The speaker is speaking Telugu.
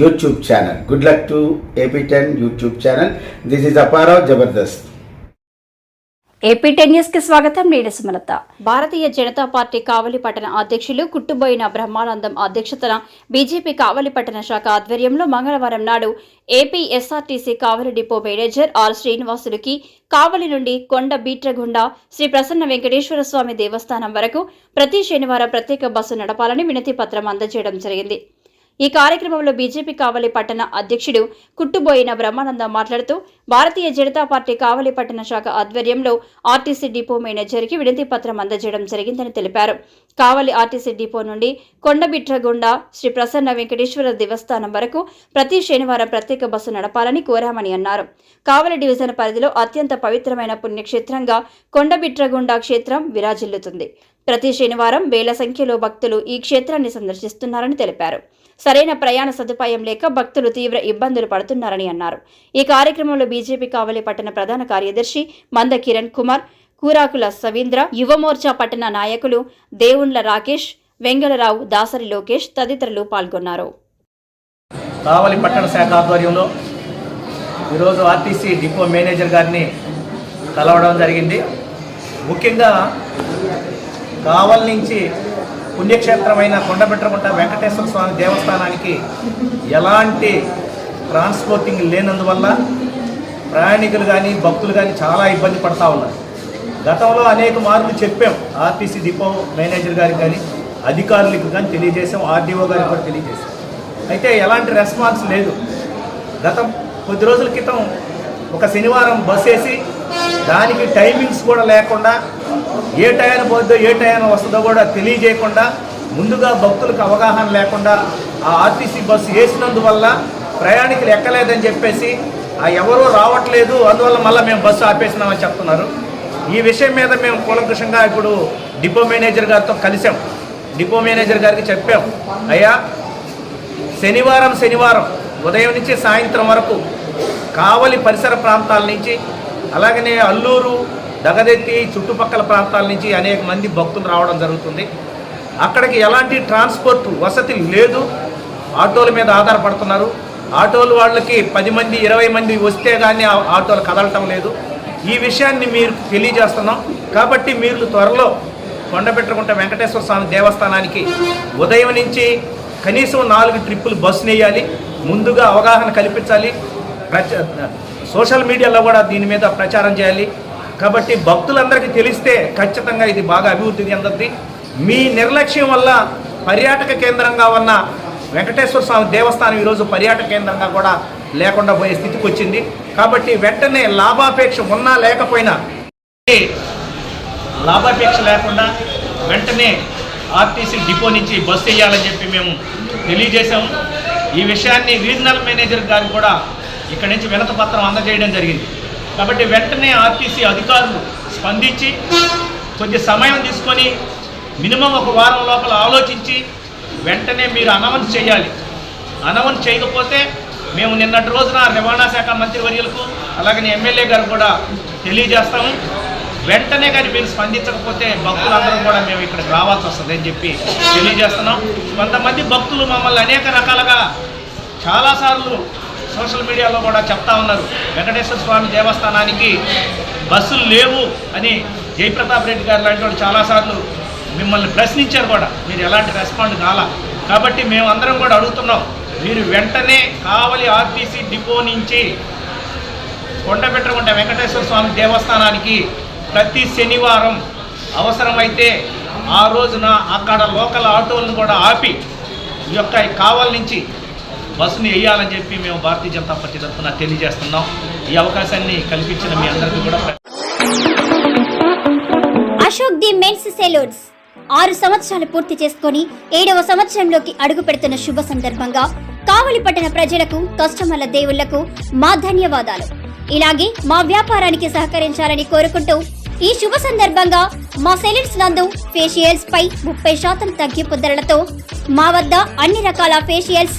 YouTube channel good luck to AP ten YouTube channel this is Apparao Jabardasth AP ten న్యూస్కి స్వాగతం. నేను సుమలత. భారతీయ జనతా పార్టీ కావలి పట్టణ అధ్యక్షులు కుట్టుబోయిన బ్రహ్మానందం అధ్యక్షతన బీజేపీ కావలి పట్టణ శాఖ ఆధ్వర్యంలో మంగళవారం నాడు AP SRTC Kavali depot manager R శ్రీనివాసులకి Kavali నుండి కొండ బీట్రగుండ శ్రీ ప్రసన్న వెంకటేశ్వర స్వామి దేవస్థానం వరకు ప్రతి శనివారం ప్రత్యేక బస్సు నడపాలని వినతి పత్రం అందజేయడం జరిగింది. ఈ కార్యక్రమంలో బీజేపీ కావలి పట్టణ అధ్యక్షుడు కుట్టుబోయిన బ్రహ్మానందం మాట్లాడుతూ భారతీయ జనతా పార్టీ కావలి పట్టణ శాఖ ఆధ్వర్యంలో ఆర్టీసీ డిపో మేనేజర్కి వినతి పత్రం అందజేయడం జరిగిందని తెలిపారు. కావలి ఆర్టీసీ డిపో నుండి కొండబిట్రగుండ శ్రీ ప్రసన్న వెంకటేశ్వర దేవస్థానం వరకు ప్రతి శనివారం ప్రత్యేక బస్సు నడపాలని కోరామని అన్నారు. కావలి డివిజన్ పరిధిలో అత్యంత పవిత్రమైన పుణ్యక్షేత్రంగా కొండబిట్రగుండ క్షేత్రం విరాజిల్లుతుంది. ప్రతి శనివారం వేల సంఖ్యలో భక్తులు ఈ క్షేత్రాన్ని సందర్శిస్తున్నారని తెలిపారు. సరైన ప్రయాణ సదుపాయం లేక భక్తులు తీవ్ర ఇబ్బందులు పడుతున్నారని అన్నారు. ఈ కార్యక్రమంలో బీజేపీ కావలి పట్టణ ప్రధాన కార్యదర్శి మంద కిరణ్ కుమార్ కూరాకుల సవీంద్ర యువమోర్చా పట్టణ నాయకులు దేవుండ్ల రాకేష్ వెంగళరావు దాసరి లోకేష్ తదితరులు పాల్గొన్నారు. కావలి పట్టణ శాఖ ఆధ్వర్యంలో ఈరోజు ఆర్టీసీ డిపో మేనేజర్ గారిని కలవడం జరిగింది. ముఖ్యంగా కావల్ నుంచి పుణ్యక్షేత్రమైన కొండబెట్టకుంట వెంకటేశ్వర స్వామి దేవస్థానానికి ఎలాంటి ట్రాన్స్పోర్టింగ్ లేనందువల్ల ప్రయాణికులు కానీ భక్తులు కానీ చాలా ఇబ్బంది పడతా ఉన్నారు. గతంలో అనేక మార్లు చెప్పాం. ఆర్టీసీ డిపో మేనేజర్ గారికి కానీ అధికారులకు కానీ తెలియజేసాం ఆర్డీఓ గారికి కూడా తెలియజేసాం అయితే ఎలాంటి రెస్పాన్స్ లేదు. గతం కొద్ది రోజుల క్రితం ఒక శనివారం బస్ వేసి దానికి టైమింగ్స్ కూడా లేకుండా ఏ టైం పోద్దో ఏ టైం వస్తుందో కూడా తెలియజేయకుండా ముందుగా భక్తులకు అవగాహన లేకుండా ఆ ఆర్టీసీ బస్సు వేసినందువల్ల ప్రయాణికులు ఎక్కలేదని చెప్పేసి ఆ ఎవరూ రావట్లేదు అందువల్ల మళ్ళీ మేము బస్సు ఆపేసినామని చెప్తున్నారు. ఈ విషయం మీద మేము కూలంకృషంగా ఇప్పుడు డిపో మేనేజర్ గారితో కలిసాం. డిపో మేనేజర్ గారికి చెప్పాం అయ్యా శనివారం శనివారం ఉదయం నుంచి సాయంత్రం వరకు కావలి పరిసర ప్రాంతాల నుంచి అలాగనే అల్లూరు దగదెత్తి చుట్టుపక్కల ప్రాంతాల నుంచి అనేక మంది భక్తులు రావడం జరుగుతుంది. అక్కడికి ఎలాంటి ట్రాన్స్పోర్ట్ వసతి లేదు. ఆటోల మీద ఆధారపడుతున్నారు. ఆటోలు వాళ్ళకి పది మంది ఇరవై మంది వస్తే కానీ ఆటోలు కదలటం లేదు. ఈ విషయాన్ని మీరు తెలియజేస్తున్నాం. కాబట్టి మీరు త్వరలో కొండపెట్టుకుంట వెంకటేశ్వర స్వామి దేవస్థానానికి ఉదయం నుంచి కనీసం నాలుగు ట్రిప్పులు బస్సు వేయాలి. ముందుగా అవగాహన కల్పించాలి. ప్రచ సోషల్ మీడియాలో కూడా దీని మీద ప్రచారం చేయాలి. కాబట్టి భక్తులందరికీ తెలిస్తే ఖచ్చితంగా ఇది బాగా అభివృద్ధి చెందుద్ది. మీ నిర్లక్ష్యం వల్ల పర్యాటక కేంద్రంగా ఉన్న వెంకటేశ్వర స్వామి దేవస్థానం ఈరోజు పర్యాటక కేంద్రంగా కూడా లేకుండా పోయే స్థితికి వచ్చింది. కాబట్టి వెంటనే లాభాపేక్ష ఉన్నా లేకపోయినా లాభాపేక్ష లేకుండా వెంటనే ఆర్టీసీ డిపో నుంచి బస్సు వేయాలని చెప్పి మేము తెలియజేశాము. ఈ విషయాన్ని రీజనల్ మేనేజర్ గారు కూడా ఇక్కడి నుంచి వినత పత్రం అందజేయడం జరిగింది. కాబట్టి వెంటనే ఆర్టీసీ అధికారులు స్పందించి కొద్ది సమయం తీసుకొని మినిమం ఒక వారం లోపల ఆలోచించి వెంటనే మీరు అనౌన్స్ చేయాలి. అనౌన్స్ చేయకపోతే మేము నిన్నటి రోజున రవాణా శాఖ మంత్రివర్యులకు అలాగనే ఎమ్మెల్యే గారు కూడా తెలియజేస్తాము. వెంటనే కానీ మీరు స్పందించకపోతే భక్తులందరూ కూడా మేము ఇక్కడికి రావాల్సి వస్తుంది అని చెప్పి తెలియజేస్తున్నాం. కొంతమంది భక్తులు మమ్మల్ని అనేక రకాలుగా చాలాసార్లు సోషల్ మీడియాలో కూడా చెప్తా ఉన్నారు. వెంకటేశ్వర స్వామి దేవస్థానానికి బస్సులు లేవు అని జయప్రతాప్ రెడ్డి గారు లాంటి వాళ్ళు చాలాసార్లు మిమ్మల్ని ప్రశ్నించారు కూడా. మీరు ఎలాంటి రెస్పాండ్ కాలా. కాబట్టి మేమందరం కూడా అడుగుతున్నాం. మీరు వెంటనే కావలి ఆర్టీసీ డిపో నుంచి కొండపెట్టకుంట వెంకటేశ్వర స్వామి దేవస్థానానికి ప్రతి శనివారం అవసరమైతే ఆ రోజున అక్కడ లోకల్ ఆటోలను కూడా ఆపి ఈ యొక్క కావల్ నుంచి బస్సుని వేయాలని చెప్పి మేము భారతీయ జనతా పార్టీ తరఫున తెలియజేస్తున్నాం. ఈ అవకాశాన్ని కల్పించిన మీ అందరికీ కూడా అశోక్ ది మెన్స్ సెలూన్స్. ఆరు సంవత్సరాలు పూర్తి చేసుకొని ఏడవ సంవత్సరంలోకి అడుగు పెడుతున్న శుభ సందర్భంగా కావలి పట్టణ ప్రజలకు కస్టమర్ల దేవుళ్ళకు మా ధన్యవాదాలు. ఇలాగే మా వ్యాపారానికి సహకరించాలని కోరుకుంటూ ఈ శుభ సందర్భంగా మా సెలూన్స్ నందు ఫేషియల్స్ పై ముప్పై శాతం తగ్గింపు ధరలతో మా వద్ద అన్ని రకాల ఫేషియల్స్